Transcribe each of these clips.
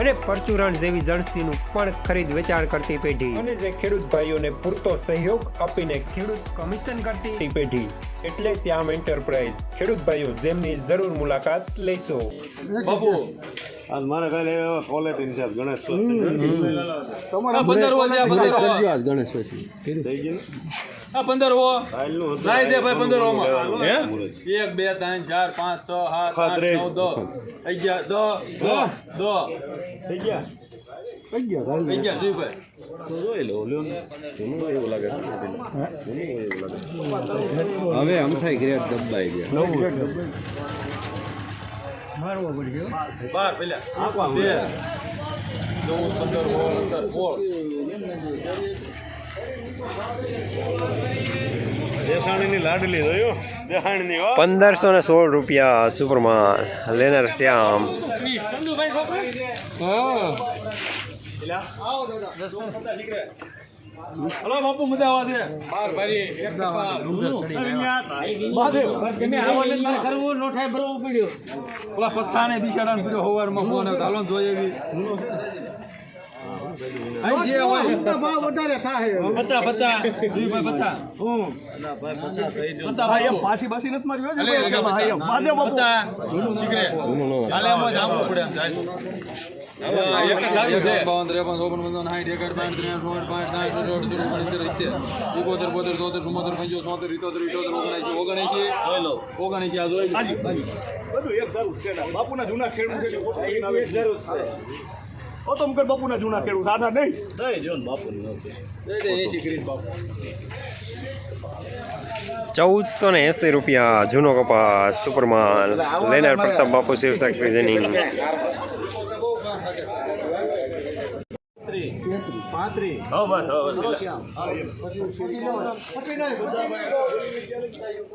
અને પરચુરણ જેવી જણસીનું પણ ખરીદ વેચાણ કરતી પેઢી. અને જે ખેડૂત ભાઈઓને પૂરતો સહયોગ આપીને ખેડૂત કમિશન કરતી પેઢી. એટલે શ્યામ એન્ટરપ્રાઇઝ. ખેડૂત ભાઈઓ જેમની જરૂર મુલાકાત લેશો. બાબુ આજ મારે કાલે ક્વોલિટી ની ગણેશ તમારા જ્યાં થઈ ગયું. આ પંદર હો. લાઈ દે ભાઈ પંદર હો લેવાનું. હે? મુહૂર્ત. એક બે ત્રણ ચાર પાંચ છ સાત આઠ. નવ દસ અગિયાર દસ દસ દસ. થઈ ગયા અગિયાર ભાઈ? તો જોઈ લો લ્યો ને. જૂનું એવું લાગે. છે. જૂનું એવું લાગે. હવે અમથાઈ ગ્રેડ દબાઈ ગયા. બાર પેલા. ચૌદ પંદર સોળ સત્તર સોળ. દેસાણીની લાડલી જોયો? દેહાણીની પંદરસો ને સોળ રૂપિયા સુપરમાન લેનર શ્યામ. હલો બાપુ મજા આવે છે? બાર ભારી એક ટકા ઓલા પસાને બિચારાને પીડ્યો હવારમાં ફોન આવ્યો હાલો જોઈએ એવી અહીં જે હોય. પચાસ પચાસ. જી ભાઈ પચાસ. પચાસ ભાઈ પાછી પાછી નથી મારી પચાસ. શીખરે હાલે એમ હોય તો પડે એમ જાય એક જ લાગ્યું છે. બાવન ત્રેપન ચોપન પંચાવન સાઠ એકડ પાંચ ત્રણ સોળ પાંચ સાઠ સોળ સોળ ઓગણીસ સિત્તેર એકોતેર બોતેર તોતેર ચુમ્મોતેર પંચો સોતેર ઇતોતેર ઇઠોતેર ઓગણએંસી ઓગણએંસી ઓગણએંસી આ જોઈ બાપુના જૂના ખેડૂત છે. ઓતમકર બાપુના જૂના ખેડૂત આના નહીં. દઈ જો ને બાપુની નહોતી. દે દે એંસી બાપુ. ચૌદસો ને એસી રૂપિયા જૂનો કપાસ સુપરમાન લેનાર પ્રતાપ બાપુ શિવશક્તિ જેની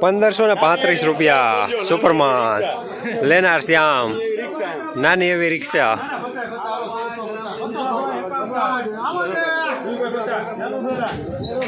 પંદરસો ને પાંત્રીસ રૂપિયા સુપરમાન લેનાર શ્યામ. નાની એવી રિક્ષા ગરમ પડે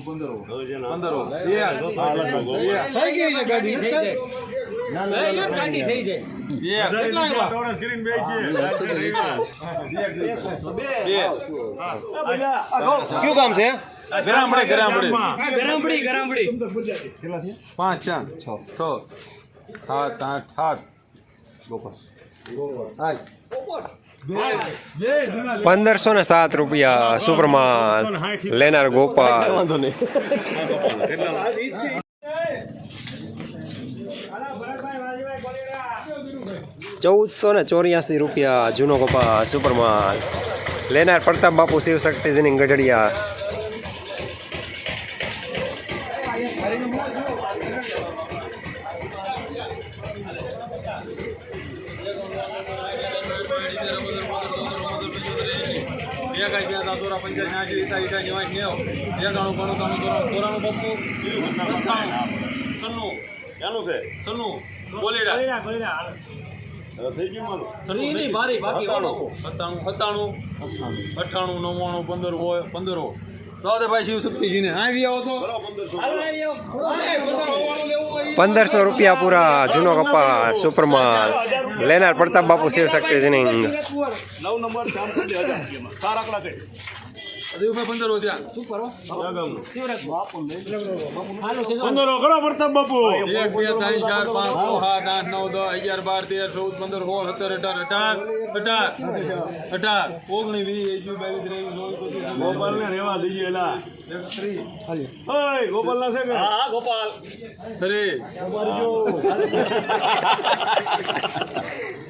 પંદર હવે છે ને આ પંદર ટોરસ કરીને બેસી. કયું કામ છે? ગ્રામ પડે ગ્રામ પડે પાંચ ચાર છ છ સાત આઠ સાત. પંદરસો ને સાત રૂપિયા સુપરમાન લેનાર ગોપાલ. ચૌદસો ને ચોર્યાસી રૂપિયા જૂનો કપા સુપરમાલ લેનાર પ્રતાપ બાપુ શિવશક્તિજીની ગઢડિયા ક્યાંનું છે સન્નું બોલેડા. મારું સન્નું નહીં મારી બાકી સત્તાણું સત્તાણું અઠ્ઠાણું નવ્વાણું પંદર હોય પંદરો. તો ભાઈ શિવશક્તિજીને. આવી આવો તો. પંદરસો રૂપિયા પૂરા જૂનો કપા સુપરમાન લેનાર પ્રતાપ બાપુ શિવશક્તિજીની નવ નંબર ચાર પંદર ચાર આંકડા છે દેવુભાઈ પંદર ત્યાં પંદરો કરો પ્રતાપ બાપુ. એક બે ત્રણ ચાર પાંચ છ સાત આઠ નવ દસ અગિયાર બાર તેર ચૌદ પંદર સોળ સત્તર અઢાર અઢાર અઢાર અઢાર. ઓગણીસ વીસ એકવીસ બાવીસ ત્રેવીસ ચોવીસ ગોપાલ ને રેવા દઈએ એલા ગોપાલ ના છે હા ગોપાલ. એકત્રીસ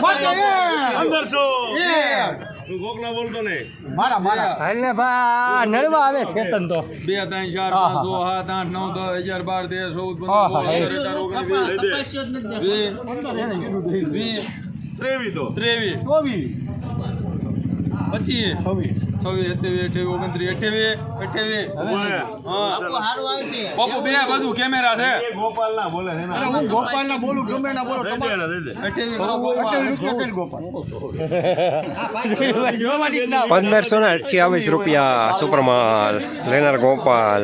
પંદરસો તું ગોકલા બોલતો નહીં. મારા મારા. હાલને ભા નળવા આવે ચેતન તો. બે ત્રણ ચાર પાંચ છ સાત આઠ નવ દસ અગિયાર બાર તેર ચૌદ પંદર ત્રેવી તો. ત્રેવીસ પચીસ. છવ્વીસ. સત્યાવીસ અઠ્યાવીસ ઓગણત્રીસ અઠ્યાવીસ અઠ્યાવીસ બોલે હા. પપ્પુ બે બાજુ કેમેરા છે. ગોપાલ ના બોલે હું ગોપાલ બોલું ગમે બોલો પંદરસો ને અઠ્યાવીસ રૂપિયા સુપરમાલ લેનાર ગોપાલ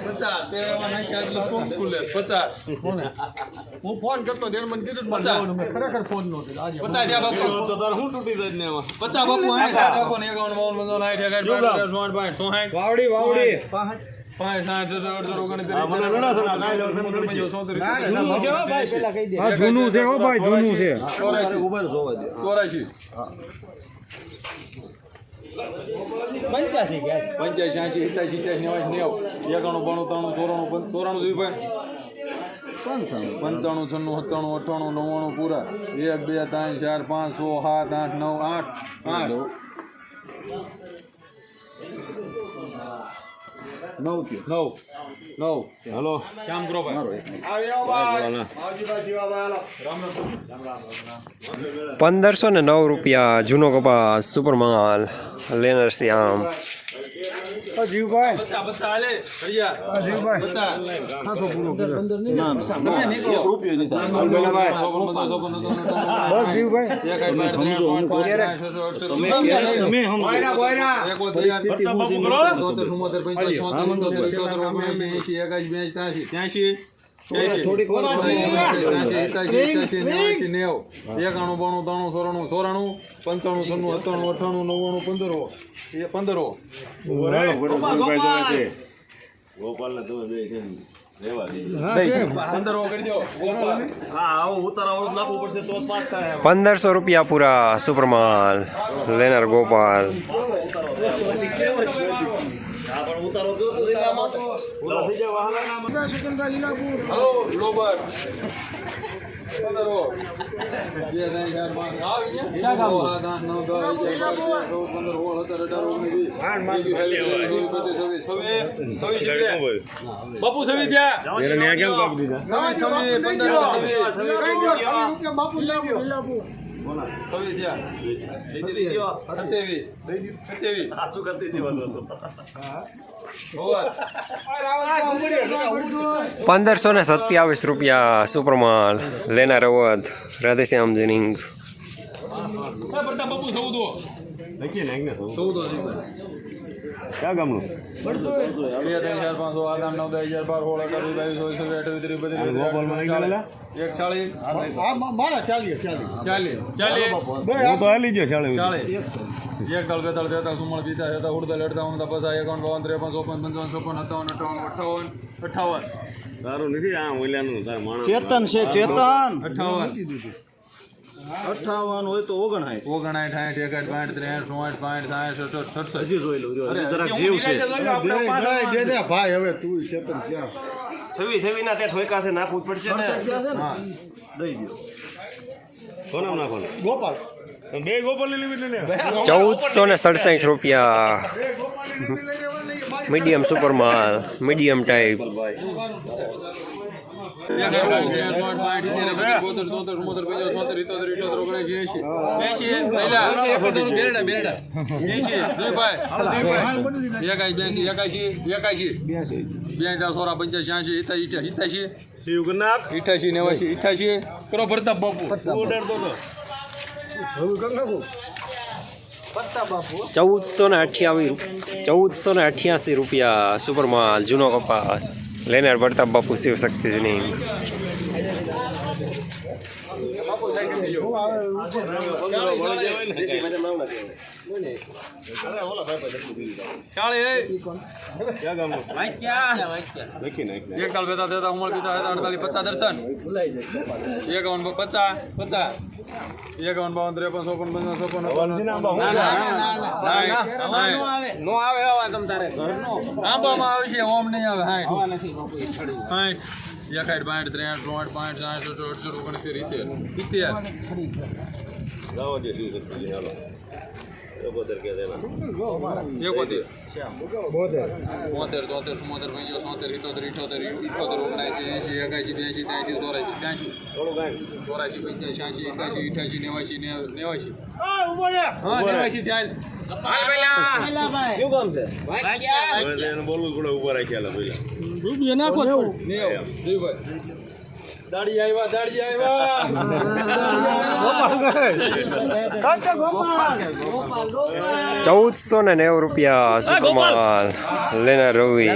પચાસ તેમાં પચાસ. હું ફોન કરતો ત્યારે મને કીધું મારે ખરેખર ફોન નહોતો પચાસ ત્યાં બાપુ. તો તાર હું તૂટી જાય ને એમાં? પચાસ બાપુ અહીં બાપુ એકાવન બાવન પંચાવન સાઠ એકાઠ બાર તેર પાંચ ચોસઠ વાવડી વાવડી. પાંચ સાઠ સત્તર અઢાર ઓગણત્રીસ. આ મને નડા છે ના કાઈ લેવો છે મને ચોત્રીસ આ જૂનું છે હો ભાઈ જૂનું છે. ચોરાશી. પંચ્યાસી પંચ્યાસી એંશી સિત્યાસી સિત્યાસી નેવાસી નેવું. એકાણું બાણું ત્રાણું ચોરાણું ચોરાણું જોયું ભાઈ પંચાણું. છન્નું સત્તાણું અઠ્ઠાણું નવ્વાણું પૂરા. એક બે ત્રણ ચાર પાંચ છ સાત આઠ નવ આઠ. આઠ. નવ નવ. નવ. હલો. શ્યામ પંદરસો ને નવ રૂપિયા જૂનો કપાસ સુપરમાલ લેનર શ્યામ જીવભાઈ બસ જીવભાઈ પ્રતાપ એકાણું બાણું ત્રાણું પંચાણું છન્નું સત્તાણું અઠાણું નવ્વાણું એ ગોપાલ તમે બે પંદરસો રૂપિયા પૂરા સુપરમાલ લેનાર ગોપાલ. દો સવી ત્યાં બાપુ લઈ ગયો છવ્વીસ ત્યાં સત્યાવીસ. સત્યાવીસ. સાચું કરતી દેવાનું પંદરસો ને સત્યાવીસ રૂપિયા સુપરમાલ લેનાર અવધ રાધેશ્યામ જિનિંગ ચૌદો લખીએ ને એકને સૌ. ચૌદો ક્યાં ગામનું? ચેતન છે ચેતન. અઠાવન અઠાવન હોય તો ઓગણસાઠ. ઓગણાઠ સાઠ એકાઠ પાંઠ ત્રેસઠ ચોસઠ પાંઠ સાઠ સડસઠ સડસઠ. હજી જોઈ લઉં જો જરાક જીવ છે. પાંચ ભાઈ હવે તું ચેતન ક્યાં? છવી છવી ના ત્યાં ઠોકા છે નાખવું પડશે ને. હા. દઈ દો. સોનામ નાખવાનું. ગોપાલ. બે ગોપાલ લિમિટ ચૌદસો ને સડસઠ રૂપિયા. મીડિયમ સુપરમાલ મીડિયમ ટાઈપ ઇઠાશી નેવાશી ઇઠાશી કરો પ્રતાપ બાપુ ચૌદસો ને અઠ્યાવીસ, ચૌદસો ને અઠ્યાસી રૂપિયા સુપરમાલ જૂનો કપાસ લેનાર પ્રતાપ બાપુ શિવ શક્તિ જૂની એકાવન પચાસ પચાસ એકાવન બાવન ત્રેપન ચોપન પંચાવન ચોપન આવે આવશે ઓમ નહીં આવે એકાઠ બાઠ ત્રેસઠ ચોસઠ પાંચ સાઠ અડસઠ ઓગણસિત્તેર ઇત્તેર એકોતેર કે બોતેર. તોતેર ચુમ્મોતેર પંચોતેર તોતેર ઇત્તોતેર ઇઠોતેર ઇઠોતેર ઓગણસી એસી એકાસી બ્યાસી ત્યાસી ચોરાસી ત્યાસી ચોરાસી પંચ્યાસી છ્યાસી એકાસી અઠ્યાસી નેવાસી નેવાસી હા નેવાસી બોલવું થોડા ઊભા રાખ્યા પેલા નેવ દેવભાઈ દાડી આવ્યા દાડી આવ્યા ચૌદસો ને નેવું રૂપિયા સુપરમાલ લેનાર રવિ.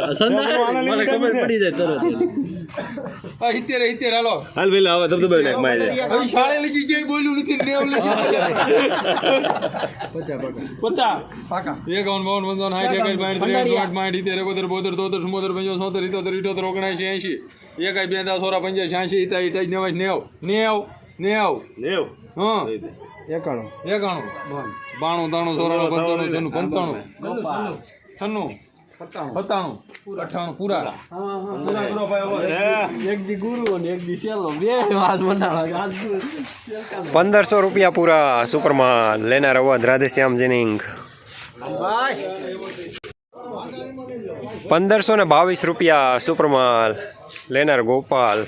ખબર પડી? જાય તરત હા ઇત્તેર ઇત્તેર હાલો. હાલ પેલા હવે ધબધબે નાખ માય જાય હવે શાળે લગી જઈ બોલ્યું નથી નેવ લગી પાકા. એકાવન બાવન પંચાવન સાઠ એકાઠ બાઠ ત્રેસઠ ચોસઠ પાંઠ ઇત્તેર એકોતેર બોતેર તોતેર ચુમ્મોતેર પંચોતેર સોતેર ઇત્તોતેર ઇઠોતેર ઓગણસી એંશી. એકાઈ બે દસ સોળા પંચાસી છ્યાસી ઇત્તા ઇઠાઈ નેવાસી નેવ. નેવ નેવ. નેવ. હા. એકાણું. એકાણું. બાણું તાણું સોરા પંચાણું છન્નું પંચાણું. છન્નું. સત્તાણું અઠ્ઠાણું પૂરા. એક દી ગુરુ અને એક દી સેલો બે વાત બનાવે. આજ પંદરસો રૂપિયા પૂરા સુપરમાલ લેનાર અવધ રાધેશ્યામ જેનિંગ. પંદરસો ને બાવીસ રૂપિયા સુપરમાલ. લેનાર ગોપાલ.